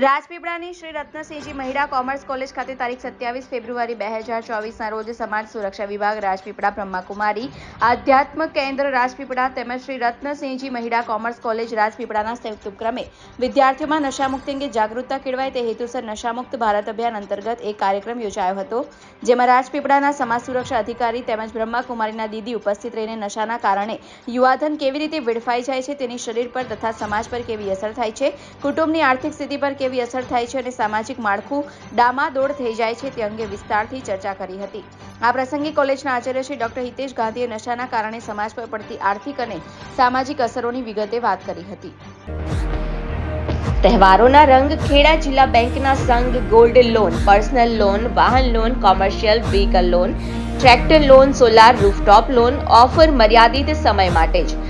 રાજપીપળાની શ્રી રત્નસિંહજી મહિલા commerce college ખાતે તારીખ સત્યાવીસ ફેબ્રુઆરી બે હજાર ચોવીસના રોજ સમાજ સુરક્ષા વિભાગ રાજપીપળા બ્રહ્માકુમારી, આધ્યાત્મ કેન્દ્ર રાજપીપળા તેમજ શ્રી રત્નસિંહજી મહિલા કોમર્સ કોલેજ રાજપીપળાના સંયુક્ત ઉપક્રમે વિદ્યાર્થીઓમાં નશામુક્તિ અંગે જાગૃતતા કેળવાય તે હેતુસર નશામુક્ત ભારત અભિયાન અંતર્ગત એક કાર્યક્રમ યોજાયો હતો. જેમાં રાજપીપળાના સમાજ સુરક્ષા અધિકારી તેમજ બ્રહ્માકુમારીના દીદી ઉપસ્થિત રહીને નશાના કારણે યુવાધન કેવી રીતે વેડફાઈ જાય છે તેની શરીર પર તથા સમાજ પર કેવી અસર થાય છે, કુટુંબની આર્થિક સ્થિતિ પર કેવી અસર થાય છે અને સામાજિક માળખું ડામાદોડ થઈ જાય છે તે અંગે વિસ્તારથી ચર્ચા કરી હતી. આ પ્રસંગે કોલેજના આચાર્ય શ્રી ડોક્ટર હિતેશ ગાંધીએ નશાના કારણે સમાજ પર પડતી આર્થિક અને સામાજિક અસરોની વિગતે વાત કરી હતી. તહેવારોના રંગ ખેડા જિલ્લા બેંકના સંઘ ગોલ્ડ લોન, પર્સનલ લોન, વાહન loan, commercial vehicle loan, tractor loan, solar rooftop loan, offer મર્યાદિત સમય માટે જ.